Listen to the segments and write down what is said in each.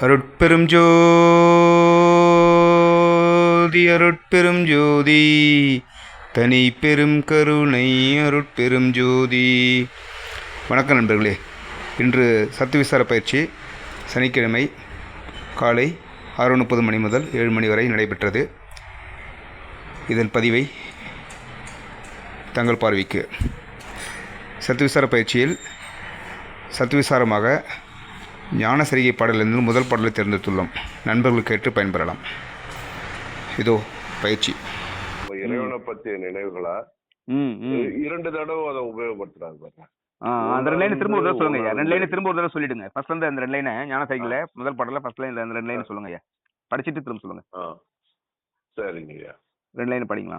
அருட்பெரும் ஜோதி அருட்பெரும் ஜோதி தனி பெரும் கருணை அருட்பெரும் ஜோதி வணக்கம் நண்பர்களே. இன்று சத்துவிசார பயிற்சி சனிக்கிழமை காலை ஆறு முப்பது மணி முதல் ஏழு மணி வரை நடைபெற்றது. இதன் பதிவை தங்கள் பார்வைக்கு. சத்து விசார பயிற்சியில் சத்துவிசாரமாக ஞான சரிகை பாடலிருந்து முதல் பாடலை தேர்ந்தெடுத்துள்ளோம். நண்பர்கள் கேட்டு பயன்பெறலாம். இதோ பயிற்சி. இறைவனை பத்திய நினைவுகளா? ம் ம். இரண்டு தடவை அதை உபயோகப்படுத்துறாங்க அந்த ரெண்டு லைன் திரும்ப ஒரு தடவை சொல்லுங்க ரெண்டு லைன் திரும்ப ஒரு தடவை சொல்லிடுங்க. ஃபர்ஸ்ட் வந்து அந்த ரெண்டு லைனை ஞான சைக்கிள்ல முதல் பாடல ஃபர்ஸ்ட் லைன்ல அந்த ரெண்டு லைன் சொல்லுங்க ஐயா. படிச்சிட்டு திரும்ப சொல்லுங்க. ஆ. சரிங்கய்யா ரெண்டு லைன் படிங்களா?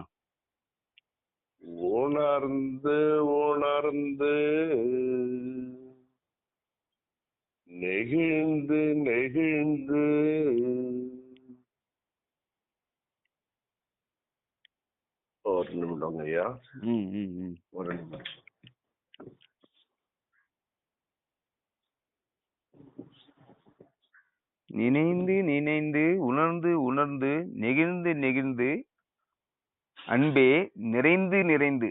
உணர்ந்து உணர்ந்து நெகிழ்ந்து நெகிழ்ந்து. ஒரு நிமிடம் ஐயா. ஒரு நிமிடம். நினைந்து நினைந்து உணர்ந்து உணர்ந்து நெகிழ்ந்து நெகிழ்ந்து அன்பே நிறைந்து நிறைந்து.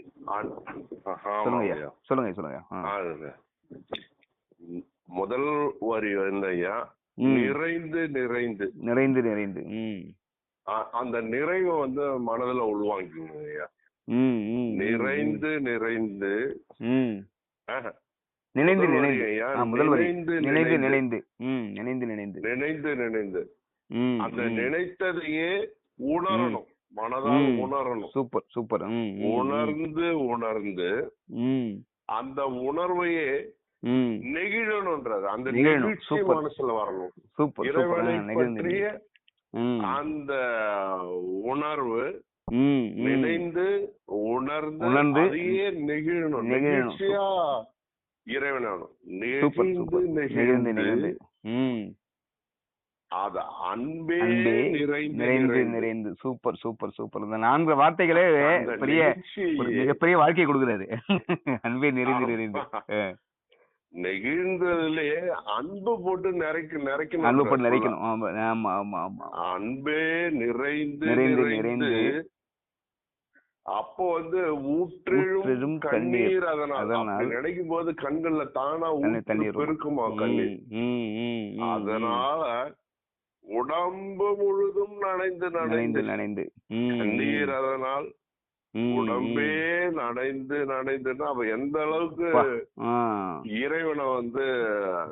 சொல்லுங்க. சொல்லுங்க சொல்லுங்க முதல் வரி வந்து ஐயா. நிறைந்து நிறைந்து. நிறைந்து நிறைந்து. அந்த நிறைவை வந்து மனதுல உள்வாங்கிங்க ஐயா நிறைந்து நிறைந்து. நினைந்து நினைந்து. நினைந்து நினைந்து நினைந்து. நினைந்து. நினைந்து நினைந்து. அந்த. நினைத்ததையே உணரணும். மனதால். உணரணும். Super super. உணர்ந்து உணர்ந்து அந்த உணர்வையே நெகிழணும்ன்றது அந்த. நெகிழ்ச்சி. மனசுல வரணும். இறைவனை அந்த உணர்வு. நினைந்து உணர்ந்து உணர்ந்து அதையே நெகிழணும். நெகிழ்ச்சியா இறைவனானும் நெகிழ்ந்து நெகிழ்ந்து நெகிழ்ந்து அத அன்பே நிறைந்து நிறைந்து சூப்பர் சூப்பர் சூப்பர். இந்த நான்கு வார்த்தைகளே பெரிய மிகப்பெரிய வாழ்க்கையை கொடுக்குறாரு அன்பே நிறைந்து நிறைந்து. ஆ. நெகிழ்ந்ததுலயே அன்பு போட்டு நிறைக்க நிறைக்கணும் அன்பு போட்டு நிறைக்கணும் ஆமா ஆமா ஆமா அன்பே நிறைந்து நிறைந்து. அப்போ வந்து ஊற்றிழும் கண்ணீர். அதனால் நினைக்கும் போது கண்கள்ல தானா தண்ணீர். பெருக்குமா கண்ணீர் அதனால உடம்பு முழுதும் நனைந்து. நனைந்து நனைந்து கண்ணீர் அதனால் உடம்பே ம். நனைந்து நனைந்துன்னா அவ எந்த அளவுக்கு. இறைவனை வந்து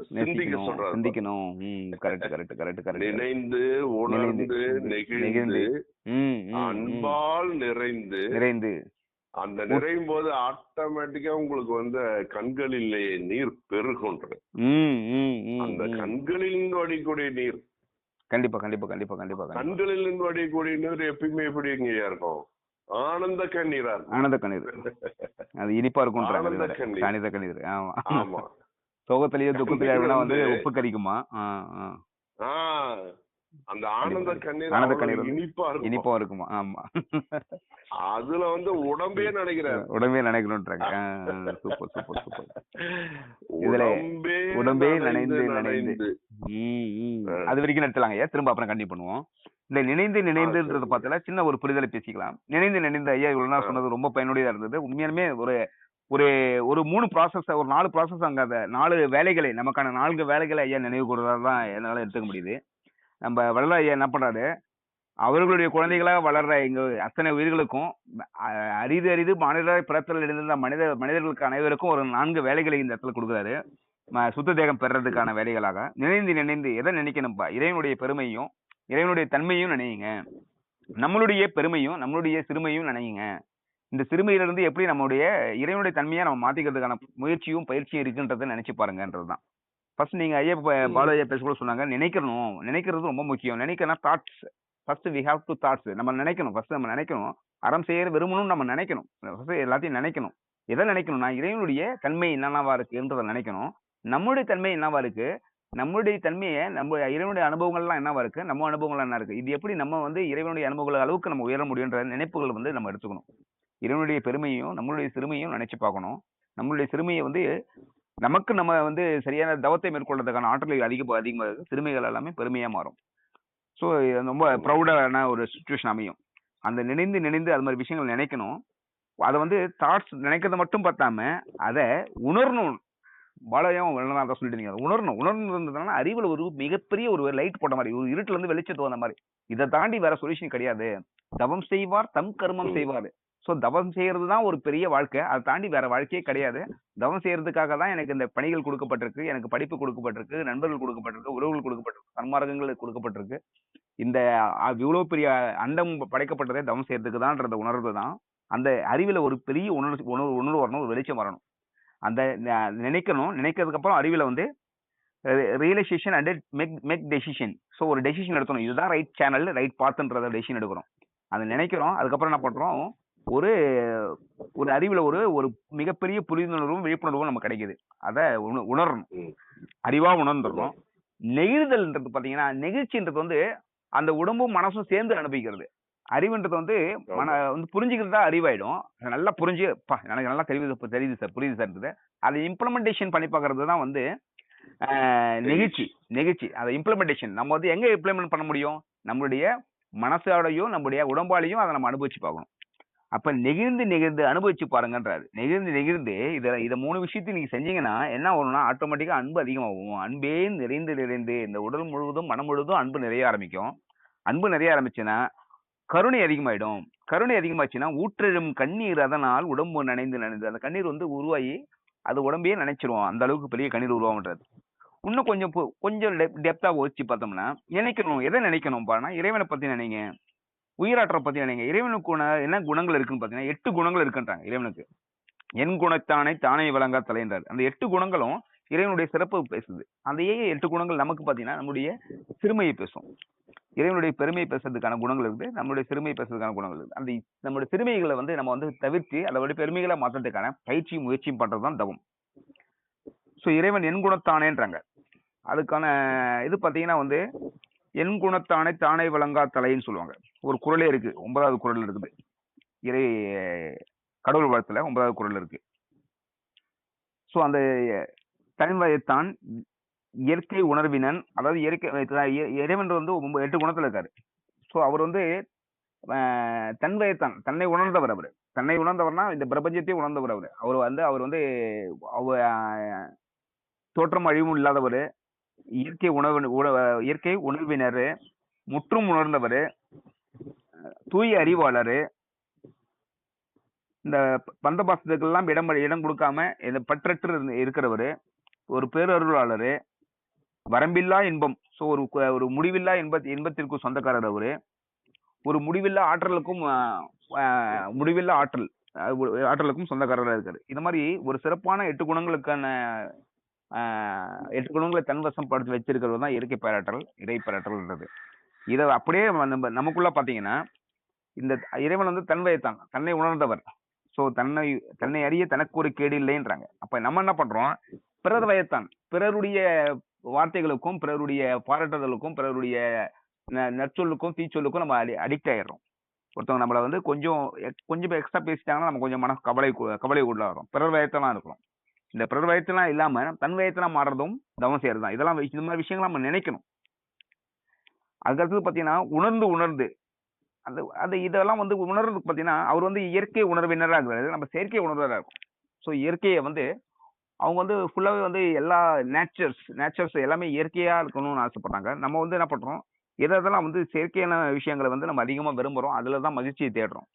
சிந்திக்க சொல்றாரு சிந்திக்கணும். கரெக்ட் கரெக்ட் கரெக்ட் கரெக்ட் நினைந்து உணர்ந்து நெகிழ்ந்து. அன்பால் நிறைந்து. நிறைந்து. அந்த நிறையும் போது ஆட்டோமேட்டிக்கா உங்களுக்கு வந்து கண்களிலே நீர் பெருகுன்றது. அந்த. கண்களில் வடிக்கூடிய நீர். கண்டிப்பா கண்டிப்பா கண்டிப்பா கண்டிப்பா கண்களில் இருந்து வடியக்கூடிய நீர் எப்பயுமே எப்படி இங்கேயா இருக்கும்? ஆனந்த கண்ணீரா இருக்கும் ஆனந்த கண்ணீர். அது இனிப்பா ஆனந்த இதுல. கண்ணீர். ஆமா. ஆமா. சோகத்திலேயே துக்கத்திலேயே வந்து உப்பு கறிக்குமா அந்த ஆனந்த கண்ணீர் ஆனந்த கண்ணீர். இனிப்பா இருக்கும். இனிப்பா இருக்குமா? ஆமா. அதுல வந்து உடம்பே நினைக்கிறார். உடம்பே நினைக்கணும்ன்றாங்க. Super super super. இதுல உடம்பே நனைந்து நனைந்து. அது வரைக்கும் நிறுத்தலாங்க ஐயா. திரும்ப அப்புறம் கண்டிப்பா பண்ணுவோம். இந்த நினைந்து நினைந்துன்றது பார்த்தா சின்ன ஒரு புரிதலை பேசிக்கலாம். நினைந்து நினைந்து ஐயா இவ்வளவு நாள். சொன்னது ரொம்ப பயனுடையதா இருந்தது. உண்மையாலுமே ஒரு ஒரு ஒரு மூணு ப்ராசஸ் ஒரு நாலு ப்ராசஸ் அங்க அந்த நாலு வேலைகளை நமக்கான நான்கு வேலைகளை ஐயா நினைவு கூறுறதா தான் என்னால எடுத்துக்க முடியுது. நம்ம வள்ளலார் ஐயா என்ன பண்றாரு? அவர்களுடைய குழந்தைகளாக வளர்ற எங்க அத்தனை உயிர்களுக்கும் அரிது அரிது மனித பிறத்தல் இருந்த மனித மனிதர்களுக்கு அனைவருக்கும் ஒரு நான்கு வேலைகளை இந்த இடத்துல கொடுக்குறாரு. சுத்த தேகம் பெறறதுக்கான வேலைகளாக. நினைந்து நினைந்து எதை நினைக்கணும்ப்பா இறைவனுடைய பெருமையும் இறைவனுடைய தன்மையும் நினையுங்க. நம்மளுடைய பெருமையும் நம்மளுடைய சிறுமையும் நினையுங்க. இந்த சிறுமையிலிருந்து எப்படி நம்மளுடைய இறைவனுடைய தன்மையை நம்ம மாத்திக்கிறதுக்கான முயற்சியும் பயிற்சியும் இருக்குன்றதை நினைச்சு பாருங்கன்றதுதான் ஃபர்ஸ்ட் நீங்க ஐயா. பாலு ஐயா பேசக்கூட சொன்னாங்க நினைக்கணும். நினைக்கிறது ரொம்ப முக்கியம். நினைக்கணும் thoughts first we have to thoughts நம்ம நினைக்கணும். ஃபர்ஸ்ட் நம்ம நினைக்கணும். அறம் செய்ய விரும்பணும்னு நம்ம நினைக்கணும். ஃபர்ஸ்ட் எல்லாத்தையும் நினைக்கணும். எதை நினைக்கணும்னா இறைவனுடைய தன்மை என்னவா இருக்குன்றதை நினைக்கணும். நம்மளுடைய தன்மை என்னவா இருக்கு? நம்மளுடைய தன்மையை நம்ம இறைவனுடைய அனுபவங்கள்லாம் என்னவா இருக்கு? நம்ம அனுபவங்கள் என்ன இருக்கு? இது எப்படி நம்ம வந்து இறைவனுடைய அனுபவங்கள் அளவுக்கு நம்ம உயர முடியுன்ற நினைப்புகள் வந்து நம்ம எடுத்துக்கணும். இறைவனுடைய பெருமையும் நம்மளுடைய சிறுமையும் நினைச்சு பார்க்கணும். நம்மளுடைய சிறுமையை வந்து நமக்கு நம்ம வந்து சரியான தவத்தை மேற்கொள்றதுக்கான ஆற்றல் அதிக அதிகமாக இருக்கு. எல்லாமே பெருமையாக மாறும். ஸோ ரொம்ப ப்ரௌடான ஒரு சுச்சுவேஷன் அமையும். அந்த நினைந்து நினைந்து அது மாதிரி விஷயங்கள் நினைக்கணும். அதை வந்து தாட்ஸ் நினைக்கிறத மட்டும் பார்த்தாம அதை உணரணும். பாலயம் தான் சொல்லிட்டு உணரணும். உணர்ந்து இருந்ததுனால அறிவுல ஒரு மிகப்பெரிய ஒரு லைட் போட்ட மாதிரி ஒரு இருட்டுல இருந்து வெளிச்சத்து வந்த மாதிரி. இதை தாண்டி வேற சொல்யூஷன் கிடையாது. தவம் செய்வார் தம் கர்மம். செய்வார். ஸோ தவம் செய்யறது தான் ஒரு பெரிய வாழ்க்கை. அதை தாண்டி வேற வாழ்க்கையே கிடையாது. தவம் செய்யறதுக்காக தான் எனக்கு இந்த பணிகள் கொடுக்கப்பட்டிருக்கு எனக்கு படிப்பு கொடுக்கப்பட்டிருக்கு நண்பர்கள் கொடுக்கப்பட்டிருக்கு உறவுகள் கொடுக்கப்பட்டிருக்கு சன்மார்க்கங்கள் கொடுக்கப்பட்டிருக்கு. இந்த இவ்வளவு பெரிய அண்டம் படைக்கப்பட்டதே தவம் செய்யறதுக்கு தான்ன்றத உணர்வு தான் அந்த அறிவுல ஒரு பெரிய உணர்வு உணர்வு உணர்வு வரணும் ஒரு வெளிச்சம் வரணும். அந்த நினைக்கணும். நினைக்கிறதுக்கு அப்புறம் அறிவுல வந்து realisation and make make decision so ஒரு டெசிஷன் எடுக்கணும் இதுதான் ரைட் சேனல் ரைட் பாத்துன்றத டெசிஷன் எடுக்கிறோம். அதை நினைக்கிறோம். அதுக்கப்புறம் என்ன பண்றோம்? ஒரு ஒரு அறிவுல ஒரு ஒரு மிகப்பெரிய புரிந்துணர்வும் விழிப்புணர்வும் நமக்கு கிடைக்குது. அதை உண- உணரணும். ம். அறிவா உணர்ந்துடணும். நெகிழ்தல்ன்றது பாத்தீங்கன்னா நெகிழ்ச்சின்றது வந்து அந்த உடம்பும் மனசும் சேர்ந்து அனுபவிக்கிறது. அறிவுன்றது வந்து மன வந்து புரிஞ்சுக்கிறது தான் அறிவாயிடும். நல்லா புரிஞ்சு பா எனக்கு நல்லா தெரியுது தெரியுது சார் புரியுது சார் அதை இம்ப்ளிமெண்டேஷன் பண்ணி பார்க்கறது தான் வந்து நெகிழ்ச்சி. நெகிழ்ச்சி அதை இம்ப்ளிமெண்டேஷன் நம்ம வந்து எங்க இம்ப்ளிமெண்ட் பண்ண முடியும்? நம்மளுடைய மனசோடையும் நம்முடைய உடம்பாலையும் அதை நம்ம அனுபவிச்சு பார்க்கணும். அப்ப நெகிழ்ந்து நெகிழ்ந்து அனுபவிச்சு பாருங்கன்றாரு. நெகிழ்ந்து நெகிழ்ந்து இத இத மூணு விஷயத்தையும் நீங்க செஞ்சீங்கன்னா என்ன வரும்னா ஆட்டோமேட்டிக்கா அன்பு அதிகமாகும். அன்பே நிறைந்து நிறைந்து இந்த உடல் முழுவதும் மனம் முழுவதும் அன்பு நிறைய ஆரம்பிக்கும். அன்பு நிறைய ஆரம்பிச்சுன்னா கருணை அதிகமாயிடும். கருணை அதிகமாச்சுன்னா ஊற்றெழும் கண்ணீர் அதனால் உடம்பு நனைந்து நனைந்து அந்த கண்ணீர் வந்து உருவாகி அது உடம்பையே நினைச்சிருவோம் அந்த அளவுக்கு பெரிய கண்ணீர் உருவாகன்றது இன்னும் கொஞ்சம் கொஞ்சம் டெப்தா வச்சு பார்த்தோம்னா நினைக்கணும். எதை நினைக்கணும் பாருன்னா இறைவனை பத்தி நினைங்க. உயிராற்றலை பத்தி நினைங்க. இறைவனுக்கு என்ன குணங்கள் இருக்குன்னு பாத்தீங்கன்னா எட்டு குணங்கள் இருக்குன்றாங்க இறைவனுக்கு. என் குணத்தானே தானே விளங்கா தலைன்றார் அந்த எட்டு குணங்களும் இறைவனுடைய சிறப்பு பேசுது. அந்த ஏ எட்டு குணங்கள் நமக்கு பார்த்தீங்கன்னா நம்முடைய சிறுமையை பேசும். இறைவனுடைய பெருமை பேசுறதுக்கான குணங்கள் இருக்குது நம்மளுடைய சிறுமை பேசுறதுக்கான குணங்கள் இருக்குது அந்த நம்மளுடைய சிறுமைகளை வந்து நம்ம வந்து தவிர்த்து அதோடைய பெருமைகளை மாற்றுறதுக்கான பயிற்சியும் முயற்சியும் பண்றதுதான் தவம். ஸோ இறைவன் என் குணத்தானேன்றாங்க. அதுக்கான இது பாத்தீங்கன்னா வந்து என் குணத்தானே தானே விளங்கா தலைன்னு சொல்லுவாங்க. ஒரு குரலே இருக்கு ஒன்பதாவது குரல் இருக்குது. இறை கடவுள் வாழ்த்துல ஒன்பதாவது குரல் இருக்கு. ஸோ அந்த தன்வயத்தான் இயற்கை உணர்வினன் அதாவது இயற்கை இறைவன் வந்து எட்டு குணத்துல இருக்காரு. ஸோ அவர் வந்து தன் தன்வயத்தான் தன்னை உணர்ந்தவர் அவர். தன்னை உணர்ந்தவர்னா இந்த பிரபஞ்சத்தையே உணர்ந்தவர் அவர். அவர் வந்து அவர் வந்து அவர் தோற்றம் அழிவும் இல்லாதவர் இயற்கை உணர்வு உண- இயற்கை உணர்வினர் முற்றும் உணர்ந்தவர் தூய அறிவாளர். இந்த பந்த பாசத்துக்கெல்லாம் இடம் இடம் கொடுக்காம இந்த பற்றற்று இருக்கிறவர். ஒரு பேரருளாளர். வரம்பில்லா இன்பம். ஸோ ஒரு ஒரு முடிவில்லா இன்ப இன்பத்திற்கு சொந்தக்காரர் அவரு. ஒரு முடிவில்லா ஆற்றலுக்கும் முடிவில்லா ஆற்றல் ஆற்றலுக்கும் சொந்தக்காரராக இருக்காரு. இந்த மாதிரி ஒரு சிறப்பான எட்டு குணங்களுக்கான ஆஹ், எட்டு குணங்களை தன்வசம் படுத்தி வச்சிருக்கிறது தான் இயற்கை பேராற்றல் இறை பேராற்றல்ன்றது இதை அப்படியே நம்ம நமக்குள்ள பாத்தீங்கன்னா இந்த இறைவன் வந்து தன்வயத்தான் தன்னை உணர்ந்தவர். சோ தன்னை தன்னை அறிய தனக்கு ஒரு கேடு இல்லைன்றாங்க. அப்ப நம்ம என்ன பண்றோம்? பிறர் வயத்தான். பிறருடைய வார்த்தைகளுக்கும் பிறருடைய பாராட்டுதலுக்கும் பிறருடைய ந- நற்சொல்லுக்கும் தீச்சொல்லுக்கும் நம்ம அடி அடிக்ட் ஆயிடுறோம். ஒருத்தவங்க நம்மள வந்து கொஞ்சம் கொஞ்சம் எக்ஸ்ட்ரா பேசிட்டாங்கன்னா நம்ம கொஞ்சம் மன கவலை கவலை உள்ளாகிறோம். பிறர் வயத்தெல்லாம் இருக்கிறோம் இந்த பிறர் வயத்தெல்லாம் இல்லாம தன் வயத்தெல்லாம் மாறுறதும் தவம் செய்யறது தான் இதெல்லாம் இந்த மாதிரி விஷயங்கள் நம்ம நினைக்கணும். அதுக்கடுத்தது பாத்தீங்கன்னா உணர்ந்து உணர்ந்து. அந்த அந்த இதெல்லாம் வந்து உணர்றதுக்கு பாத்தீங்கன்னா அவர் வந்து இயற்கை உணர்வினராக இருக்கிறாரு நம்ம செயற்கை உணர்வராக இருக்கும். ஸோ இயற்கையை வந்து அவங்க வந்து ஃபுல்லாகவே வந்து எல்லா நேச்சர்ஸ் நேச்சர்ஸ் எல்லாமே இயற்கையாக இருக்கணும்னு ஆசைப்படுறாங்க. நம்ம வந்து என்ன பண்ணுறோம் எதை இதெல்லாம் வந்து செயற்கையான விஷயங்களை வந்து நம்ம அதிகமாக விரும்புகிறோம் அதில் தான் மகிழ்ச்சியை தேடுறோம்.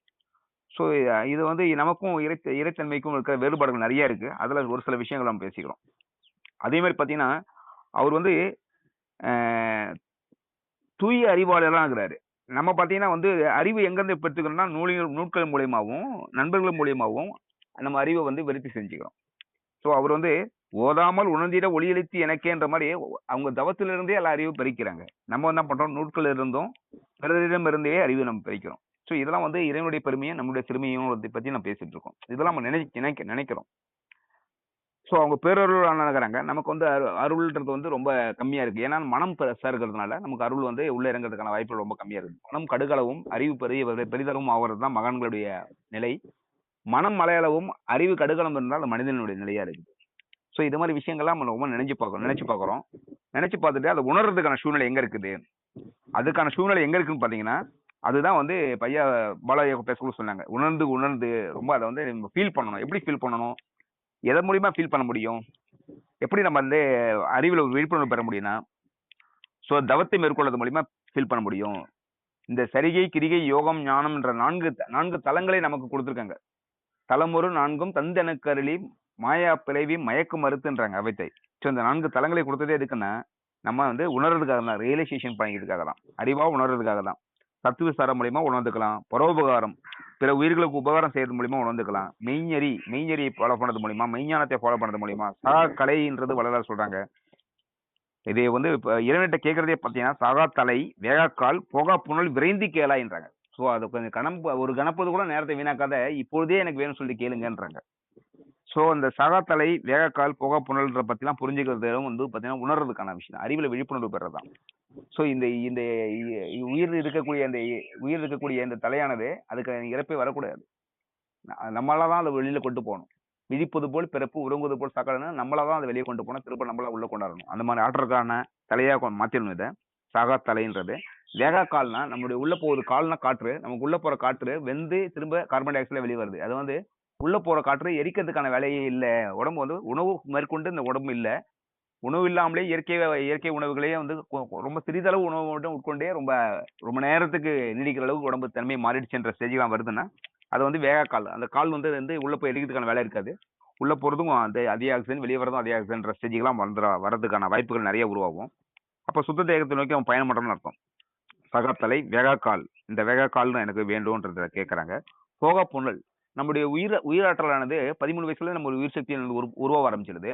ஸோ இது வந்து நமக்கும் இறை இறைத்தன்மைக்கும் இருக்கிற வேறுபாடுகள் நிறைய இருக்குது அதில் ஒரு சில விஷயங்கள் நம்ம பேசிக்கிறோம். அதேமாதிரி பார்த்தீங்கன்னா அவர் வந்து தூய அறிவாளராக இருக்கிறாரு. நம்ம பார்த்தீங்கன்னா வந்து அறிவு எங்கேருந்து பெற்றுக்கணும்னா நூலிகள் நூட்கள் மூலியமாகவும் நண்பர்கள் மூலியமாகவும் நம்ம அறிவை வந்து விருத்தி செஞ்சுக்கிறோம். ஸோ அவர் வந்து ஓதாமல் உணர்ந்திட ஒளியளித்து எனக்கேன்ற மாதிரி அவங்க தவத்திலிருந்தே எல்லா அறிவும் பறிக்கிறாங்க நம்ம என்ன பண்றோம்? நூட்கள் இருந்தும் பிறரிடம் இருந்தே அறிவு நம்ம பறிக்கிறோம் ஸோ இதெல்லாம் வந்து இறைவனுடைய பெருமையும் நம்மளுடைய சிறுமையும் பற்றி பத்தி நம்ம பேசிட்டு இருக்கோம். இதெல்லாம் நம்ம நினை நினைக்க நினைக்கிறோம். ஸோ அவங்க பேரருள் நினைக்கிறாங்க நமக்கு வந்து அரு- அருள்ன்றது வந்து ரொம்ப கம்மியா இருக்கு. ஏன்னா மனம் பெருசா இருக்கிறதுனால நமக்கு அருள் வந்து உள்ள இறங்குறதுக்கான வாய்ப்பு ரொம்ப கம்மியா இருக்கு. மனம் கடுகளவும் அறிவு பெரிய பெரிதளவும் ஆகிறது தான் மகான்களுடைய நிலை. மனம் மலையளவும் அறிவு கடுகளம் இருந்தால் மனிதனுடைய நிலையா இருக்குது ஸோ இது மாதிரி விஷயங்கள்லாம் நம்ம ரொம்ப நினைச்சு பார்க்கறோம் நினைச்சு பார்க்குறோம். நினைச்சு பார்த்துட்டு அதை உணர்றதுக்கான சூழ்நிலை எங்க இருக்குது? அதுக்கான சூழ்நிலை எங்க இருக்குன்னு பார்த்தீங்கன்னா அதுதான் வந்து பையா பாலாஜி பேசக்குள்ள சொன்னாங்க. உணர்ந்து உணர்ந்து ரொம்ப அதை வந்து நம்ம ஃபீல் பண்ணணும். எப்படி ஃபீல் பண்ணணும்? எதன் மூலியமா ஃபீல் பண்ண முடியும்? எப்படி நம்ம வந்து அறிவில் ஒரு விழிப்புணர்வு பெற முடியும்னா ஸோ தவத்தை மேற்கொள்வது மூலியமா ஃபீல் பண்ண முடியும். இந்த சரிகை கிரிகை யோகம் ஞானம் என்ற நான்கு நான்கு தலங்களை நமக்கு கொடுத்துருக்காங்க. தலமொரு நான்கும் தந்தெனக்கருளி மாயா பிறவி மயக்க மறுத்துன்றாங்க அவைத்தை. ஸோ இந்த நான்கு தலங்களை கொடுத்ததே எதுக்குன்னா நம்ம வந்து உணர்றதுக்காக தான் ரியலைசேஷன் பண்ணிக்கிறதுக்காக தான். அறிவா உணர்றதுக்காக தான். தத்துவசாரம் மூலியமா உணர்ந்துக்கலாம். பரோபகாரம் பிற உயிர்களுக்கு உபகாரம் செய்யறது மூலியமா உணர்ந்துக்கலாம். மெய்ஞரி மெய்ஞரியை ஃபாலோ பண்ணது மூலியமா மெய்ஞானத்தை ஃபாலோ பண்ணது மூலியமா சகா கலைன்றது வளர சொல்றாங்க. இதை வந்து இப்போ இறைவன்கிட்ட கேட்கறதே பார்த்தீங்கன்னா சாகா தலை வேகாக்கால் போகா புனல் விரைந்து கேளாயின்றாங்க. ஸோ அது கொஞ்சம் கணம் ஒரு கணப்பது கூட நேரத்தை வீணாக்காத இப்பொழுதே எனக்கு வேணும்னு சொல்லி கேளுங்கன்றாங்க. ஸோ அந்த சகாத்தலை வேகக்கால் புகை புனல்ன்ற பற்றிலாம் புரிஞ்சுக்கிறது வந்து பார்த்தீங்கன்னா உணர்றதுக்கான விஷயம். அறிவில் விழிப்புணர்வு பெறது தான் ஸோ இந்த இந்த உயிர் இருக்கக்கூடிய அந்த உயிர் இருக்கக்கூடிய இந்த தலையானது அதுக்கு இறப்பே வரக்கூடாது. நம்மளால தான் அதை வெளியில் கொண்டு போகணும். விழிப்பது போல் பிறப்பு உறங்குவது போல் சாக்கடைன்னு நம்மளா தான் அதை வெளியே கொண்டு போனால் திரும்ப நம்மளா உள்ளே கொண்டாடணும். அந்த மாதிரி ஆற்றலுக்கான தலையாக கொ- இதை. சகாத்தலைன்றது தலைன்றது. வேகா கால்னா நம்மளுடைய உள்ள போகுது கால்னா காற்று நமக்கு உள்ள போற காற்று வெந்து திரும்ப கார்பன் டை ஆக்சைட்ல வெளியே வருது. அது வந்து உள்ள போற காற்று எரிக்கிறதுக்கான வேலையே இல்லை. உடம்பு வந்து உணவு மேற்கொண்டு இந்த உடம்பு இல்லை. உணவு இல்லாமலே இயற்கை இயற்கை உணவுகளையே வந்து ரொம்ப சிறிதளவு உணவு மட்டும் உட்கொண்டே ரொம்ப ரொம்ப நேரத்துக்கு நீடிக்கிற அளவுக்கு உடம்பு தன்மை மாறிடுச்சுன்ற ஸ்டேஜ்லாம் வருதுன்னா அது வந்து வேகா கால். அந்த கால் வந்து வந்து உள்ள போய் எரிக்கிறதுக்கான வேலை இருக்காது. உள்ள போகிறதும் அந்த அதிக ஆக்சிஜன் வெளியே வரதும் அதிக ஆக்சிஜன்ற ஸ்டேஜுக்கெல்லாம் வந்துட வரதுக்கான வாய்ப்புகள் நிறைய உருவாகும். அப்போ சுத்த தேகத்தை நோக்கி அவன் பயணம் பண்ணுறோம்னு அர்த்தம். சகாத்தலை வெகாக்கால். இந்த வேகாக்கால்னு எனக்கு வேண்டும்ன்றத கேட்குறாங்க. போகா புனல். நம்முடைய உயிர் உயிராற்றலானது பதிமூணு வயசுல நம்ம ஒரு உயிர் சக்தி உரு உருவாக ஆரம்பிச்சிடுது.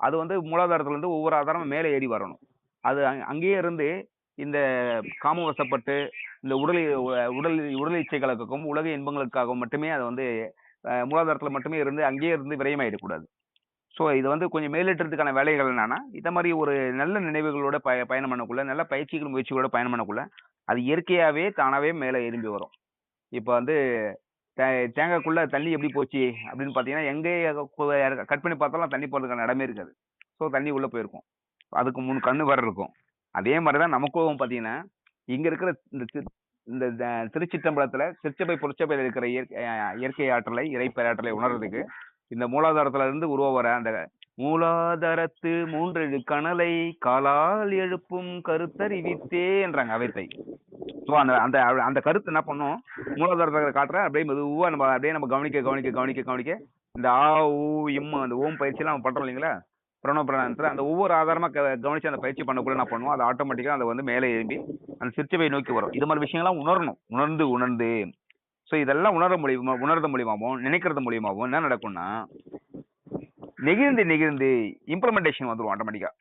அது வந்து மூலாதாரத்துலேருந்து ஒவ்வொரு ஆதாரமும் மேலே ஏறி வரணும். அது அங்கேயே இருந்து இந்த காமவசப்பட்டு இந்த உடல் உடல் உடல் இச்சைகளுக்காகவும் உலக இன்பங்களுக்காகவும் மட்டுமே அது வந்து மூலாதாரத்தில் மட்டுமே இருந்து அங்கேயே இருந்து விரயமாயிடக்கூடாது. ஸோ இது வந்து கொஞ்சம் மேலிட்டத்துக்கான வேலைகள் என்னன்னா இந்த மாதிரி ஒரு நல்ல நினைவுகளோட பய பயணம் பண்ணக்குள்ள நல்ல பயிற்சிகள் முயற்சிகளோட பயணம் பண்ணக்குள்ள அது இயற்கையாகவே தானாகவே மேலே எழும்பி வரும். இப்போ வந்து தே- தேங்காய்க்குள்ள தண்ணி எப்படி போச்சு அப்படின்னு பார்த்தீங்கன்னா எங்கே கட் பண்ணி பார்த்தாலும் தண்ணி போகிறதுக்கான இடமே இருக்காது. ஸோ தண்ணி உள்ளே போயிருக்கும். அதுக்கு மூணு கண்ணு வர இருக்கும். அதே மாதிரி தான் நமக்கும் பார்த்தீங்கன்னா இங்கே இருக்கிற இந்த இந்த த- திருச்சபை புரட்சபையில் இருக்கிற இயற்கை இயற்கை ஆற்றலை இறைப்பேராற்றலை உணர்றதுக்கு இந்த மூலாதாரத்துல இருந்து உருவ வர அந்த மூலாதாரத்து மூன்றெழு கனலை காலால் எழுப்பும் கருத்தறிவித்தே என்றாங்க அவைத்தை. ஸோ அந்த அந்த அந்த கருத்து என்ன பண்ணும்? மூலாதாரத்தை காட்டுறேன் அப்படியே மெதுவாக நம்ம அப்படியே நம்ம கவனிக்க கவனிக்க கவனிக்க கவனிக்க இந்த ஆ ஊ இம் அந்த ஓம் பயிற்சியெல்லாம் நம்ம பண்றோம் இல்லைங்களா? பிரணவ பிரணத்தில் அந்த ஒவ்வொரு ஆதாரமாக க- அந்த பயிற்சி பண்ணக்குள்ள என்ன பண்ணுவோம் அது ஆட்டோமேட்டிக்காக அதை வந்து மேலே எழும்பி அந்த சிற்சபையை நோக்கி வரும். இது மாதிரி விஷயங்கள்லாம் உணரணும். உணர்ந்து உணர்ந்து. ஸோ இதெல்லாம் உணர முடியுமா உணர்றது மூலியமாகவும் நினைக்கிறது மூலியமாகவும் என்ன நடக்கும்னா நெகிழ்ந்து நெகிழ்ந்து இம்ப்ளிமெண்டேஷன் வந்துடும் ஆட்டோமேட்டிக்காக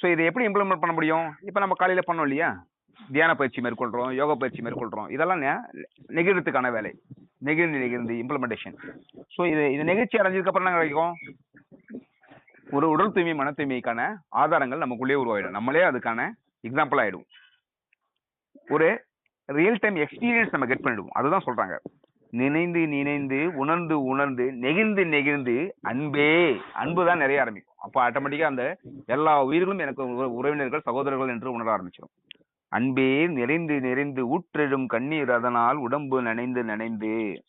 ஸோ இதை எப்படி இம்ப்ளிமெண்ட் பண்ண முடியும்? இப்போ நம்ம காலையில் பண்ணோம் இல்லையா? தியான பயிற்சி மேற்கொள்கிறோம் யோகா பயிற்சி மேற்கொள்கிறோம் இதெல்லாம் நெகிழ்றதுக்கான வேலை. நெகிழ்ந்து நெகிழ்ந்து இம்ப்ளிமெண்டேஷன் ஸோ இது இது நிகழ்ச்சி அடைஞ்சதுக்கப்புறம் என்ன கிடைக்கும்? ஒரு உடல் தூய்மை மன தூய்மைக்கான ஆதாரங்கள் நமக்குள்ளே உருவாயிடும். நம்மளே அதுக்கான எக்ஸாம்பிள் ஆகிடும் ஒரு ரியல் டைம் எக்ஸ்பீரியன்ஸ் நம்ம கெட் பண்ணிடுவோம். அதுதான் சொல்றாங்க. நினைந்து நினைந்து உணர்ந்து உணர்ந்து நெகிழ்ந்து நெகிழ்ந்து அன்பே. அன்பு தான் நிறைய ஆரம்பிக்கும். அப்போ ஆட்டோமேட்டிக்கா அந்த எல்லா உயிர்களும் எனக்கு உற- உறவினர்கள் சகோதரர்கள் என்று உணர ஆரம்பிச்சிடும் அன்பே நிறைந்து நிறைந்து ஊற்றெழும் கண்ணீர் அதனால் உடம்பு நனைந்து நனைந்து.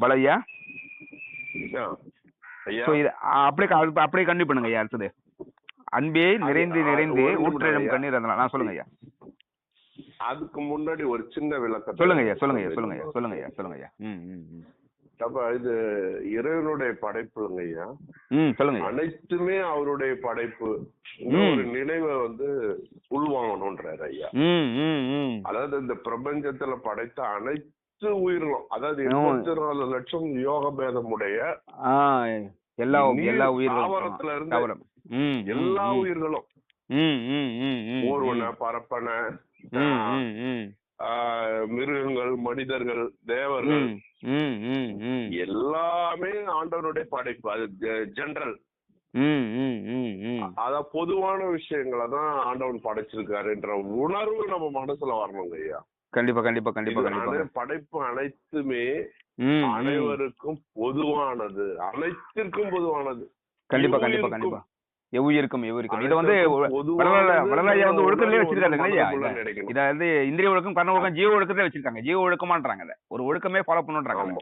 பலையா அப்படியே அப்படியே கண்டினியூ பண்ணுங்க ஐயா அடுத்தது. அன்பே நிறைந்து நிறைந்து ஐயா. கண்ணீர் அதனால். நான் சொல்லுங்க ஐயா. அதுக்கு முன்னாடி ஒரு சின்ன விளக்கம் சொல்லுங்க ஐயா சொல்லுங்க ஐயா சொல்லுங்க ஐயா சொல்லுங்க ஐயா சொல்லுங்க ஐயா. ம் ம் ம். அப்ப இது இறைவனுடைய படைப்புங்க ஐயா. ம் சொல்லுங்க அனைத்துமே அவருடைய படைப்பு. ஒரு நினைவை வந்து உள்வாங்கணும்ன்றாரு ஐயா. ம் ம் ம். அதாவது இந்த பிரபஞ்சத்துல படைத்த அனைத்து உயிர்களும் அதாவது. இருபத்தி நாலு லட்சம் யோக பேதமுடைய எல்லா எல்லா உயிர்களும். இருந்து எல்லா. உயிர்களும். ஊர்வன பரப்பன மிருகங்கள் மனிதர்கள் தேவர்கள். எல்லாமே ஆண்டவருடைய படைப்பு. அது ஜெனரல். அத பொதுவான விஷயங்களை தான் ஆண்டவன் படைச்சிருக்காருன்ற உணர்வு நம்ம மனசுல வரணுங்க ஐயா. கண்டிப்பா கண்டிப்பா கண்டிப்பா படைப்பு அனைத்துமே அனைவருக்கும் பொதுவானது. அனைத்திற்கும் பொதுவானது. கண்டிப்பா. கண்டிப்பா கண்டிப்பா. எவ்வுயிருக்கும் எவ்வுயிருக்கும். இதை வந்து அனைத்துக்கும் பொதுவானது வடலா- வடலா ஐயா வந்து ஒழுக்கத்திலே வந்து ஐயா இதை. வந்து இந்திரிய ஒழுக்கம் கர்ண ஒழுக்கம் ஜீவ ஒழுக்கத்திலே வச்சிருக்காங்க. ஜீவ ஒழுக்கமான்றாங்க இதை. ஒரு ஒழுக்கமே ஃபாலோ பண்ணுன்றாங்க ஆமா.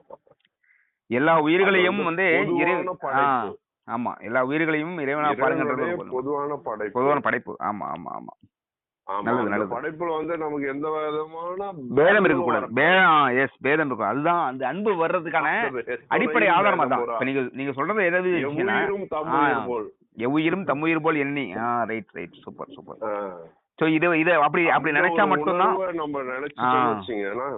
எல்லா உயிர்களையும் அது வந்து. ஆமா. எல்லா உயிர்களையும் இறைவனா பாருங்கன்றது பொதுவான படைப்பு. பொதுவான படைப்பு. ஆமா ஆமா ஆமா. படைப்புல வந்து நமக்கு எந்த விதமான பேதம் இருக்க கூடாது எஸ் பேதம் இருக்கும். அதுதான் அந்த அன்பு வர்றதுக்கான அடிப்படை ஆதாரம் இப்ப நீங்க நீங்க சொல்றது எதாவது எவ்வுயிரும் தம்முயிர். போல். எண்ணி ஆ right right super super. So இது இது அப்படி அப்படி நினைச்சா ஒரு மட்டும்தான் உணர்வை நம்ம. வச்சீங்கன்னா,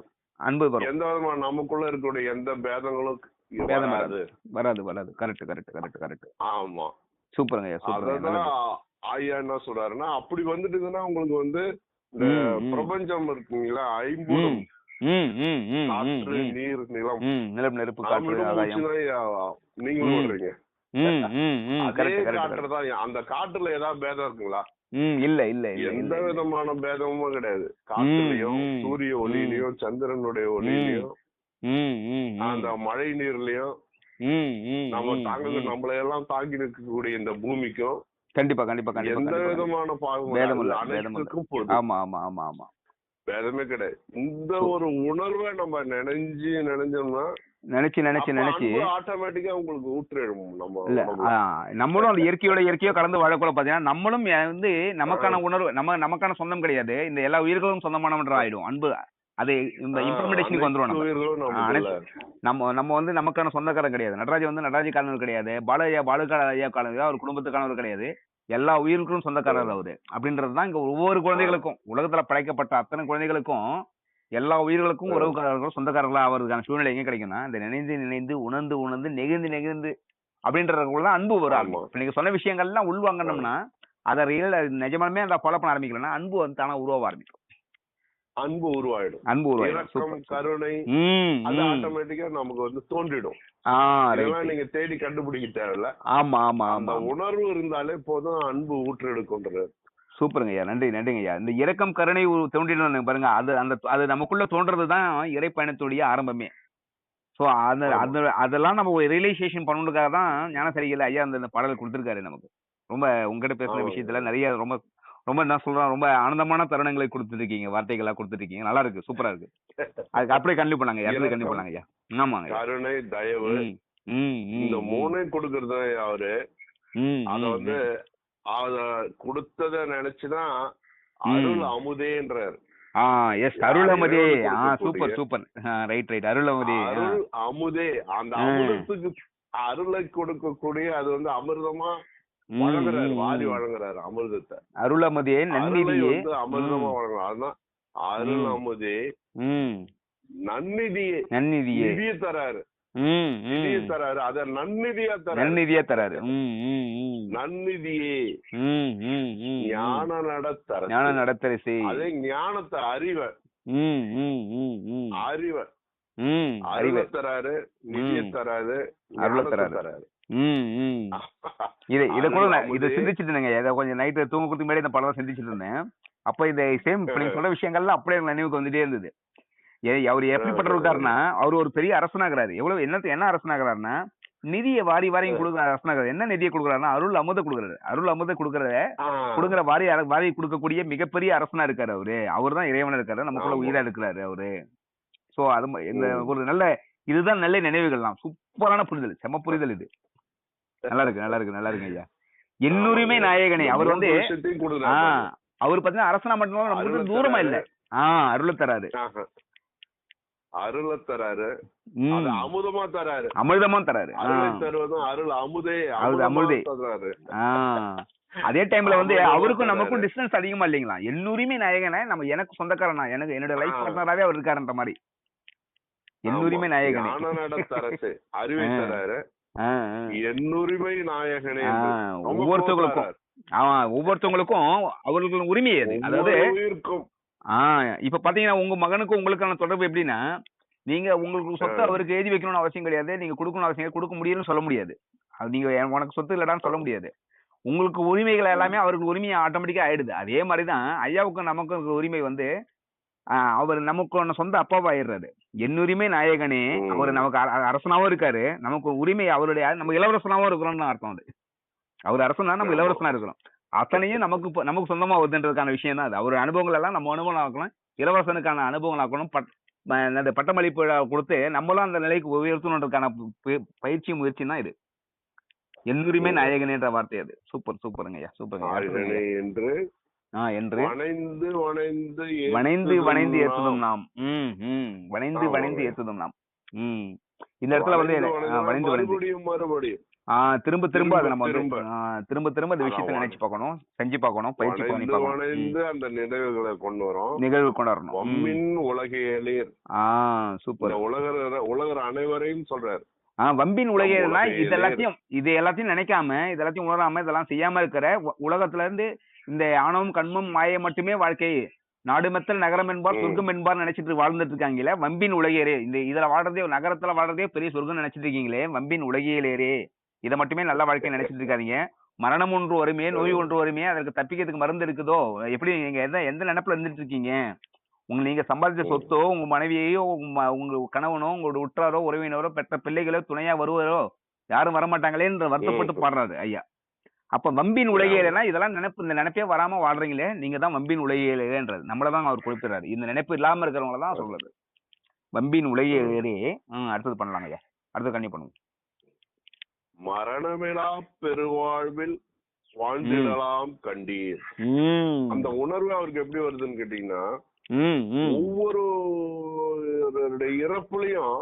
அன்பு வரும் எந்த விதமான நமக்குள்ள இருக்கக்கூடிய எந்த பேதங்களும் பேதம் வராது. வராது வராது கரெக்ட் கரெக்ட் கரெக்ட் கரெக்ட் ஆமா சூப்பருங்க நல்லது. ஐயா என்ன சொல்றாருன்னா அப்படி வந்துட்டுதுன்னா உங்களுக்கு வந்து இந்த. பிரபஞ்சம் இருக்குங்களா ம் நீர் நிலம் ம் நிலப்பு நெருப்பு காற்று ஆகாயம் நீங்களும் ம். அந்த காற்றுல ஏதாவது பேதம் இருக்குங்களா இல்ல இல்ல எந்த. விதமான பேதமும் கிடையாது காற்றுலயும் ம். சூரிய ஒளியிலயும் சந்திரனுடைய ஒளியிலயும். அந்த மழை நீர்லயும் நம்ம தாங்க. நம்மள எல்லாம் தாங்கி நிற்கக்கூடிய இந்த பூமிக்கும் கண்டிப்பா கண்டிப்பா கண்டிப்பா எந்த விதமான பேதம் இல்ல, பாகுபாடு பேதம் இல்ல. அனைத்துக்கும் பொது ஆமா ஆமா ஆமா ஆமா பேதமே கிடையாது இந்த ஒரு உணர்வை நம்ம நினைஞ்சு நினைஞ்சோம்னா நினைச்சு நினைச்சு நினைச்சு. ஆட்டோமேட்டிக்கா உங்களுக்கு ஊற்றிடும் நம்ம இல்ல நம்மளும் அந்த இயற்கையோட இயற்கையோ கலந்து வாழக்கூட பாத்தீங்கன்னா நம்மளும் வந்து நமக்கான உணர்வு நம்ம நமக்கான சொந்தம் கிடையாது. இந்த எல்லா உயிர்களும் சொந்தமானவன்ற ஆயிடும் அன்பு அது இந்த இம்ப்ளிமெண்டேஷனுக்கு அனைத்து நம்ம. நம்ம வந்து நமக்கான சொந்தக்காரன் கிடையாது. நடராஜ் வந்து நடராஜ் காரணம் கிடையாது. பாலு ஐயா பாலுக்கா ஐயா காரணம் அவர் குடும்பத்துக்கானவர் கிடையாது. எல்லா உயிருக்கும் சொந்தக்காரர் அவரு. அப்படின்றது தான் இங்க ஒவ்வொரு குழந்தைகளுக்கும். உலகத்துல படைக்கப்பட்ட அத்தனை குழந்தைகளுக்கும் எல்லா உயிர்களுக்கும் உறவுக்காரர்களும் சொந்தக்காரர்களா ஆவறதுக்கான சூழ்நிலை எங்க கிடைக்கும்னா இந்த நினைந்து நினைந்து உணர்ந்து உணர்ந்து நெகிழ்ந்து நெகிழ்ந்து அப்படின்றதுக்குள்ள தான் அன்பு வரும். இப்ப நீங்க சொன்ன விஷயங்கள்லாம் உள்வாங்கணும்னா அதை ரியல் நிஜமாலுமே அந்த ஃபாலோ பண்ண ஆரம்பிக்கலன்னா அன்பு வந்து தானா உருவாக ஆரம்பிக்கும். அன்பு உருவாயிடும். அன்பு உருவாயிடும். கருணை அது. ஆட்டோமேட்டிக்கா நமக்கு வந்து தோன்றிடும். இதெல்லாம் நீங்க தேடி கண்டுபிடிக்க தேவையில்ல. ஆமா ஆமா ஆமா உணர்வு இருந்தாலே போதும் அன்பு ஊற்றெடுக்கின்றது சூப்பருங்க ஐயா நன்றி நன்றிங்க ஐயா இந்த இரக்கம் கருணை தோன்றினோம் பாருங்க அது அந்த அது நமக்குள்ள தோன்றது தான் இறை பயணத்துடைய ஆரம்பமே ஸோ அந்த. அந்த அதெல்லாம் நம்ம ரியலைசேஷன் பண்ணணுக்காக தான் ஞானசரிகள் ஐயா அந்த பாடல் கொடுத்துருக்காரு நமக்கு ரொம்ப உங்ககிட்ட ஆமாங்க. விஷயத்துல நிறைய ரொம்ப ரொம்ப என்ன சொல்றேன் ரொம்ப ஆனந்தமான தருணங்களை கொடுத்துருக்கீங்க வார்த்தைகளா கொடுத்துருக்கீங்க நல்லா இருக்கு சூப்பரா இருக்கு அதுக்கு அப்படியே கண்டிப்பா பண்ணாங்க யாரும் இரக்கம். கண்டிப்பா பண்ணாங்க ஐயா ஆமாங்க. கருணை தயவு இந்த ம், மூணையும் கொடுக்கறது அவரு அத வந்து. அத கொடுத்தத நினைச்சுதான் அருள் அமுதேன்றார். ஆ எஸ் அருளமதி இறைவனுக்கு ஆ கொடுக்கக்கூடிய- சூப்பர் சூப்பர் ரைட் ரைட் அருளமதி. அருள் அமுதே. அந்த. அமுதத்துக்கு அருளை கொடுக்கக்கூடிய அது வந்து அமிர்தமா வழங்குறாரு வாரி. வழங்குறாரு அமிர்தத்தை. அருளமதியே அருளை நன்னிதியே. வந்து அமிர்தமா. வழங்குறாரு. அதுதான் அருள். அமுதே. நன்னிதியே. நன்னிதியே. தராரு. தராரு. அத நன்னிதியா தராரு. நன்னிதியா தராரு. நன்னிதியே. ஞான நடத்தர ஞான நடத்தரசி. அதே ஞானத்தை அறிவ அறிவ அறிவை தராரு நிதியை. தராரு அருளை தராரு. இதை இதை கூட இதை. சிந்திச்சுட்டு இருந்தேங்க இதை கொஞ்சம் நைட்டு தூங்குறதுக்கு முன்னாடி இந்த படம் சிந்திச்சுட்டு இருந்தேன் அப்ப இந்த சேம் இப்ப நீங்க சொல்ற விஷயங்கள்லாம் அப்படியே நினைவுக்கு வந்துட்டே இருந்தது. அவர் எப்படிப்பட்ட இருக்காருன்னா அவர் ஒரு பெரிய அரசனாகிறாரு எவ்வளவு என்ன என்ன அரசனாகிறாருன்னா நிதியை வாரி வாரியும் கொடுக்குற அரசனாகிறாரு என்ன நிதியை கொடுக்குறாருன்னா அருள் அமுத கொடுக்குறாரு அருள் அமுத கொடுக்குறத. கொடுக்குற வாரி வாரி கொடுக்கக்கூடிய மிகப்பெரிய அரசனா இருக்காரு அவரு அவர் தான் இறைவனா இருக்காரு நமக்குள்ள. உயிரா இருக்கிறாரு அவரு சோ அது இந்த. ஒரு நல்ல இதுதான் நல்ல நினைவுகள்லாம் சூப்பரான புரிதல் செம புரிதல் இது நல்லா இருக்கு நல்லா இருக்கு நல்லா இருக்கு ஐயா என்னுரிமை. நாயகனே அவர் வந்து மூன்று விஷயத்தையும் ஆ கொடுக்குறாரு. அவர் பாத்தீங்கன்னா அரசனா மட்டும் நமக்கு தூரமா. இல்ல ஆ அருளை தராரு ஆஹா. அருளை தராரு அமுதமா தராரு அமிர்தமும் தராரு. அருளை தருவதும் அருள் அமுதே அமுதமா அமுதே. தராரு ஆ. அதே டைம்ல வந்து அவருக்கும். நமக்கும் டிஸ்டன்ஸ் அதிகமா இல்லைங்களா என்னுரிமை நாயகனே நம்ம எனக்கு சொந்தக்காரனா எனக்கு என்னோட லைஃப். பார்ட்னராவே அவர் இருக்காருன்ற மாதிரி ஆமா. நாயகனே அறிவை. தராரு. என்னுரிமை நாயகனே ஒவ்வொருத்தவங்களுக்கும். ஆமா ஒவ்வொருத்தவங்களுக்கும் அவர்களுக்கு உரிமை அது அதாவது ஆ இப்ப பாத்தீங்கன்னா உங்க மகனுக்கும் உங்களுக்கான தொடர்பு எப்படின்னா நீங்க உங்களுக்கு சொத்து. அவருக்கு எழுதி வைக்கணும்னு அவசியம் கிடையாது. நீங்க கொடுக்கணும் அவசியம். கொடுக்க முடியும்னு சொல்ல முடியாது. அது நீங்க என் உனக்கு சொத்து இல்லடான்னு சொல்ல முடியாது. உங்களுக்கு உரிமைகள் எல்லாமே அவருக்கு உரிமை ஆட்டோமேட்டிக்கா ஆயிடுது. அதே மாதிரிதான் ஐயாவுக்கும் நமக்கும் உரிமை வந்து அவர் நமக்கு சொந்த அப்பாவாயிடுறாரு. என்னுரிமை நாயகனே. அவர் நமக்கு அர- அரசனாவும் இருக்காரு. நமக்கு உரிமை அவருடைய நம்ம இளவரசனாவும் இருக்கிறோம்னு அர்த்தம் அது. அவர் அரசனா நம்ம. இளவரசனா இருக்கிறோம். அத்தனையும் நமக்கு நமக்கு சொந்தமா வருதுன்றதுக்கான விஷயம் தான் அது. அவர் அனுபவங்கள் எல்லாம் நம்ம அனுபவம் ஆக்கணும் இளவரசனுக்கான அனுபவங்கள் ஆக்கணும் பட் அந்த பட்டமளிப்பு கொடுத்து நம்மளும் அந்த நிலைக்கு உயர்த்தணுன்றதுக்கான பயிற்சி முயற்சி தான் இது. என்னுரிமை ம். நாயகன் என்ற வார்த்தை அது. சூப்பர் சூப்பருங்க ஐயா. சூப்பருங்க என்று என்று வணைந்து வணைந்து வணைந்து வணைந்து நாம். ஏத்துதும் நாம். ம் ம். வணைந்து. வணைந்து ஏத்துதும் நாம். ம். இந்த இடத்துல வந்து வணைந்து வணைந்து மறுபடியும். திரும்ப திரும்ப அதை நம்ம திரும்ப. திரும்ப திரும்ப அந்த விஷயத்தை நினைச்சு பார்க்கணும் செஞ்சு பார்க்கணும் பயிற்சி பண்ணி பார்க்கணும் அந்த நினைவுகளை கொண்டு வரோம். நிகழ்வு கொண்டாடணும் ம். வம்மின் உலகையலீர் ஆ இந்த சூப்பர் உலகர் உலகர் அனைவரையும் சொல்றாரு. ஆ வம்பின் உலகேனா உலகையிலே இது எல்லாத்தையும் இது எல்லாத்தையும் நினைக்காம இது எல்லாத்தையும் உணராம இதெல்லாம் செய்யாம இருக்கிற உலகத்துல இருந்து இந்த ஆணவம் கண்மம் மாயை மட்டுமே வாழ்க்கை நாடுமெத்தல் நகரம் என்பார். சொர்க்கம் என்பார் நினைச்சிட்டு வாழ்ந்துட்டு இருக்காங்களே வம்பின் உலகேரே இந்த இதுல வாழ்றதே நகரத்துல வாழ்றதே பெரிய சொர்க்கம் நினைச்சிட்டு இருக்கீங்களே? வம்பின் உலகியலேரே இதை மட்டுமே நல்ல வாழ்க்கை நினைச்சிட்டு இருக்காதீங்க. மரணம் ஒன்று வருமே நோய் ஒன்று வருமே அதற்கு தப்பிக்கிறதுக்கு மருந்து இருக்குதோ எப்படி நீங்க எந்த எந்த நினைப்புல இருந்துட்டு இருக்கீங்க? உங்க நீங்க சம்பாதிச்ச. சொத்தோ உங்க மனைவியையோ உங்க கணவனோ உங்களோட உற்றாரோ உறவினரோ பெற்ற பிள்ளைகளோ துணையா வருவாரோ யாரும் வரமாட்டாங்களேன்ற வருத்தப்பட்டு. பாடுறாரு ஐயா. அப்ப வம்பின் உலகியலைனா இதெல்லாம் நினைப்பு இந்த நினைப்பே வராம வாழ்றீங்களே நீங்க தான் வம்பின் உலகியலேன்றது நம்மள தான் அவர் குறிப்பிடுறாரு இந்த நினைப்பு இல்லாம இருக்கிறவங்கள தான் சொல்றது. வம்பின் உலகியலே அடுத்தது பண்ணலாங்க ஐயா. அடுத்தது கண்ணி பண்ணுவோம் மரணமிலா பெருவாழ்வில் வாழ்ந்திடலாம் கண்டீர். அந்த உணர்வு அவருக்கு எப்படி வருதுன்னு கேட்டீங்கன்னா ஒவ்வொரு இறப்புலயும்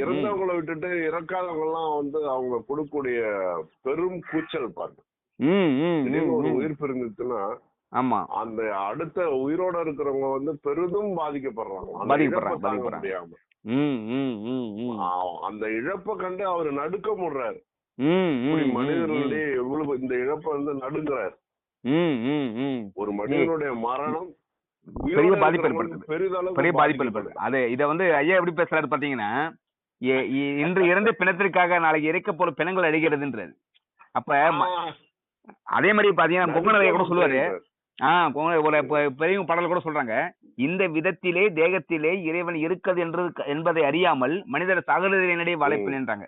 இறந்தவங்களை விட்டுட்டு இறக்காதவங்க எல்லாம் வந்து அவங்க கொடுக்கக்கூடிய பெரும் கூச்சல் பாருங்க. ஒரு உயிர் இருந்துச்சுன்னா ஆமா. அந்த அடுத்த உயிரோட இருக்கிறவங்க வந்து பெரிதும் பாதிக்கப்படுறாங்க. பாதிக்கப்படுறாங்க, பாதிக்கப்படுறாங்க. அந்த இழப்பை கண்டு அவர் நடுக்க முடுறாரு. மனிதர்களுடைய எவ்வளவு இந்த இழப்பை வந்து நடுங்கிறார். ஒரு மனிதனுடைய மரணம் பெரிய பாதிப்பு ஏற்படுத்துது. பெரிதளவு பெரிய பாதிப்பு ஏற்படுது அது இத வந்து ஐயா எப்படி பேசுறாரு பாத்தீங்கன்னா இன்று இறந்த பிணத்திற்காக நாளைக்கு இறக்க போற பிணங்கள் அடிக்கிறதுன்றது அப்ப அதே மாதிரி பாத்தீங்கன்னா பொங்கல் கூட சொல்லுவாரு நடுக்க ஆ பொங்கல் ஒரு பெ- பெரியவங்க பாடல் கூட சொல்றாங்க. இந்த விதத்திலே தேகத்திலே இறைவன் இருக்கிறது என்று என்பதை அறியாமல் மனிதர் சகலதினையே வளைப்பின்றாங்க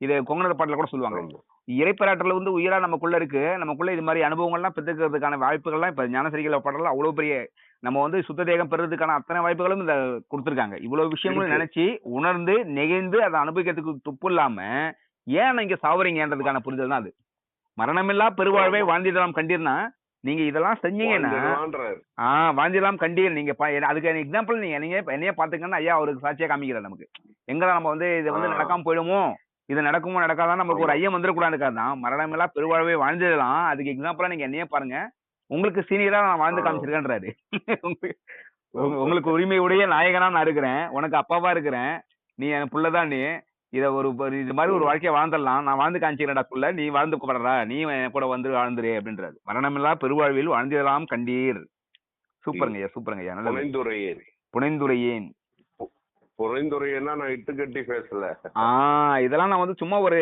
இது கொங்கணர் பாட்டில் கூட சொல்லுவாங்க. ஆமா. இறைப்பராட்டில் வந்து உயிரா நமக்குள்ள இருக்கு. நமக்குள்ள இது மாதிரி அனுபவங்கள்லாம் பெற்றுக்கிறதுக்கான வாய்ப்புகள்லாம் இப்ப ஞானசரிகளை பாடலாம் அவ்வளவு பெரிய நம்ம வந்து சுத்த தேகம் பெறுறதுக்கான அத்தனை வாய்ப்புகளும் இந்த கொடுத்துருக்காங்க. இவ்வளவு விஷயங்களும். நினைச்சு உணர்ந்து நெகிழ்ந்து அதை அனுபவிக்கிறதுக்கு துப்பு இல்லாம ஏன் நீங்க சாவறீங்கன்றதுக்கான புரிதல் தான் அது. மரணமில்லா பெருவாழ்வை வாழ்ந்திடலாம் கண்டீர்னா நீங்க இதெல்லாம் செஞ்சீங்கன்னா. ஆ வாஞ்சிலாம் கண்டீர் நீங்க அதுக்கு எக்ஸாம்பிள் நீங்க நீங்க என்னைய பாத்துக்கன்னா ஐயா அவருக்கு சாட்சியா காமிக்கிறார் நமக்கு. எங்க நம்ம வந்து இது வந்து. நடக்காம போயிடுமோ? இது நடக்குமோ நடக்காதான் நமக்கு ஒரு ஐயம் வந்துடக்கூடாதுக்காதான் மரணமெல்லாம் பெருவாழ்வை வாழ்ந்துடலாம் அதுக்கு எக்ஸாம்பிளா நீங்க என்னையே பாருங்க. உங்களுக்கு சீனியரா நான் வாழ்ந்து. காமிச்சிருக்கேன்றாரு. உங்களுக்கு- உங்க- உங்களுக்கு உரிமையுடைய நாயகனா நான் இருக்கிறேன். உனக்கு அப்பாவா இருக்கிறேன். நீ என் புள்ளதான் நீ. இத ஒரு இது மாதிரி ஒரு வாழ்க்கைய வாழ்ந்துடலாம். நான் வாழ்ந்து காமிச்சிக்கிறேன்டா புள்ள. நீ வாழ்ந்து கூப்பிடுறா. நீ என் கூட வந்து வாழ்ந்துரு அப்படின்றாரு. மரணமில்லா பெருவாழ்வில் வாழ்ந்திடலாம் கண்டீர். சூப்பருங்க ஐயா சூப்பருங்க ஐயா நல்லது புனைந்துரையேன். புனைந்துரையேன் புனைந்துரையன்னா நான் இட்டு கட்டி பேசல. ஆ இதெல்லாம் நான் வந்து சும்மா ஒரு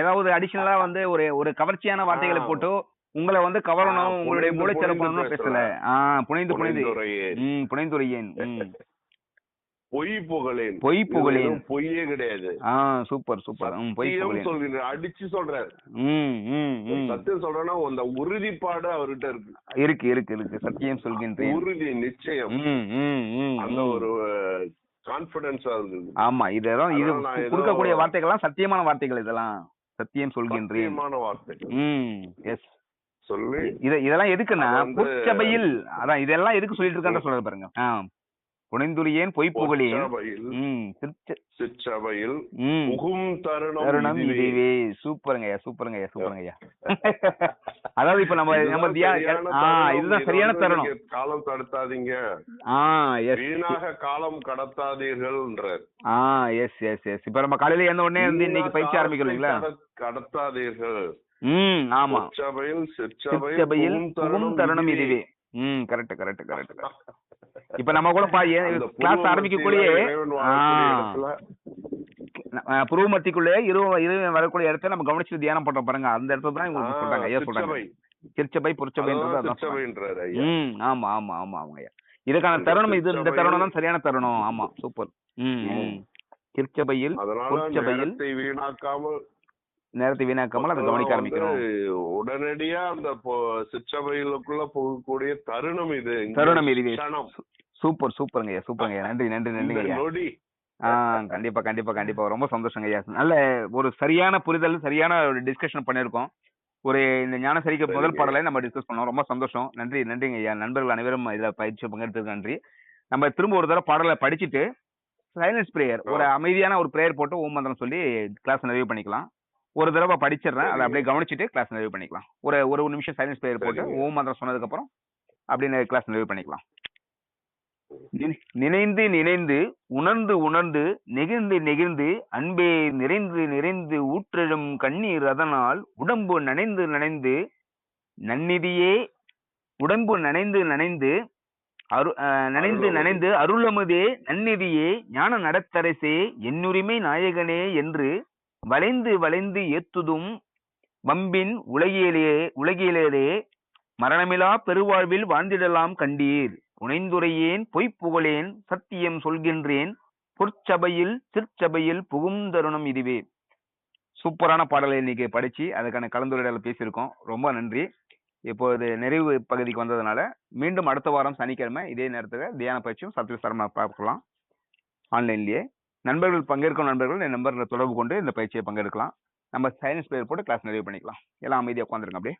ஏதாவது அடிஷனலா வந்து ஒரு ஒரு கவர்ச்சியான வார்த்தைகளை. போட்டு உங்களை வந்து கவரணும் உங்களுடைய புனைந்து, மூளைச்சல புனைந்து பண்ணணும் பேசல. பேசல. ஆ புனைந்து புனைந்து. புனைந்துரையேன். பொய் புகழேன். பொய் புகழேன் பொய்யே கிடையாது. ஆ சூப்பர் சூப்பர். பொய் சத்தியம் புகழேன். சொல்கிற அடிச்சு சொல்றாரு. சத்தியம் சொல்றேன்னா அந்த உறுதிப்பாடு அவர்கிட்ட இருக்கு. இருக்கு இருக்கு இருக்கு. சத்தியம் சொல்கின்றேன். உறுதி நிச்சயம். ம் ம் ம் அந்த. ஒரு கான்பிடன்ஸ் இருக்குது ஆமா இதெல்லாம் இது கொடுக்கக்கூடிய வார்த்தைகள்லாம் சத்தியமான வார்த்தைகள் இதெல்லாம். சத்தியம் சொல்கின்றேன். சத்தியமான வார்த்தை ம் எஸ் சொல்லி இத இதெல்லாம் எதுக்குன்னா பொற்சபையில் அதான் இதெல்லாம் எதுக்கு சொல்லிட்டு இருக்கான்னு சொல்றது பாருங்க. புனைந்துரியேன் பொய்ப்புகழேன் பொற்சபையில் ம் திருச்ச- சிற்றபையில் ம். புகும் தருணம் இதுவே. சூப்பருங்க சூப்பருங்க அதாவது இப்ப நம்ம நம்ம இதுதான் சரியான தருணம். காலம் கடத்தாதீங்க எஸ் வீணாக காலம் கடத்தாதீர்கள்ன்றார். ஆ எஸ் எஸ் எஸ் இப்ப நம்ம காலையில எழுந்த உடனே வந்து இன்னைக்கு பயிற்சி ஆரம்பிக்கிறோம் இல்லைங்களா கடத்தாதீர்கள். ம் ஆமா. சிற்சபையில் புகும் தருணம் இதுவே. ம் கரெக்ட் கரெக்ட் கரெக்ட் இப்ப நம்ம கூட கிளாஸ் இடத்துல புருவமத்திக்குள்ளே இரு இரு வரக்கூடிய இடத்த நம்ம கவனிச்சு தியானம் பண்றோம் பாருங்க. அந்த இடத்துல தான் இவங்க சொல்றாங்க ஐயா சொல்றாங்க. திருச்சபை ஐயா. ம் ஆமா ஆமா ஆமா ஆமா ஐயா. இதுக்கான தருணம் இது இந்த தருணம் தான் சரியான தருணம். ஆமா சூப்பர். ம். திருச்சபையில் நேரத்தை வீணாக்காமல் நேரத்தை வீணாக்காமல் அதை கவனிக்க ஆரம்பிக்கணும் உடனடியா அந்த சிற்றவைகளுக்குள்ள போகக்கூடிய தருணம் இது. தருணம் இது. சூப்பர் சூப்பருங்க ஐயா சூப்பருங்க ஐயா. நன்றி நன்றி நன்றிங்க ஐயா. நொடி. ஆ கண்டிப்பா கண்டிப்பா கண்டிப்பா. ரொம்ப சந்தோஷங்க ஐயா. நல்ல ஒரு சரியான புரிதல் சரியான ஒரு டிஸ்கஷன் பண்ணியிருக்கோம். ஒரு இந்த ஞானசரிக்கு முதல் சரிங்க. பாடலை நம்ம டிஸ்கஸ் பண்ணோம். ரொம்ப சந்தோஷம். நன்றி நன்றிங்க ஐயா. நண்பர்கள் அனைவரும் இதுல பயிற்சி பங்கெடுத்ததுக்கு நன்றி. நம்ம திரும்ப ஒரு தடவை பாடலை படிச்சுட்டு சைலன்ஸ் பிரேயர் ஒரு அமைதியான ஒரு பிரேயர் போட்டு ஓம் மந்திரம் சொல்லி கிளாஸ் நிறைவு பண்ணிக்கலாம். ஒரு தடவை படிச்சிடுறேன். அதை அப்படியே கவனிச்சுட்டு கிளாஸ் நிறைவு பண்ணிக்கலாம். ஒரு ஒரு நிமிஷம் சைலன்ஸ் பிரேயர் போட்டு. ஓம் மந்திரம் சொன்னதுக்கு அப்புறம் அப்படின்னு கிளாஸ் நிறைவு பண்ணிக்கலாம். நினை- நினைந்து நினைந்து உணர்ந்து உணர்ந்து நெகிழ்ந்து நெகிழ்ந்து அன்பே நிறைந்து நிறைந்து ஊற்றெழும் கண்ணீர் அதனால் உடம்பு நனைந்து நனைந்து நன்னிதியே உடம்பு நனைந்து நனைந்து அரு நனைந்து. நனைந்து அருளமுதே நன்னிதியே ஞான நடத்தரசே என்னுரிமை நாயகனே என்று வளைந்து வளைந்து ஏத்துதும் வம்பின் உலகிலே உலகிலேயே மரணமிலா பெருவாழ்வில் வாழ்ந்திடலாம் கண்டீர். உணைந்துரையேன் பொய்ப்புகழேன் சத்தியம் சொல்கின்றேன் பொற்சபையில் திருச்சபையில் புகுந்தருணம் இதுவே. சூப்பரான பாடலை இன்னைக்கு படிச்சு அதுக்கான கலந்துரையாடல பேசியிருக்கோம். ரொம்ப நன்றி. இப்போது நிறைவு பகுதிக்கு வந்ததுனால மீண்டும் அடுத்த வாரம் சனிக்கிழமை இதே நேரத்தில் தியான பயிற்சியும் சத்திய சரமா பார்க்கலாம். ஆன்லைன்லேயே. நண்பர்கள் பங்கேற்கும் நண்பர்கள் என் நம்பரில் தொடர்பு கொண்டு இந்த பயிற்சியை பங்கெடுக்கலாம். நம்ம சயின்ஸ் பேர் போட்டு கிளாஸ் நிறைவு பண்ணிக்கலாம். எல்லாம் அமைதியாக உட்காந்துருங்க அப்படியே.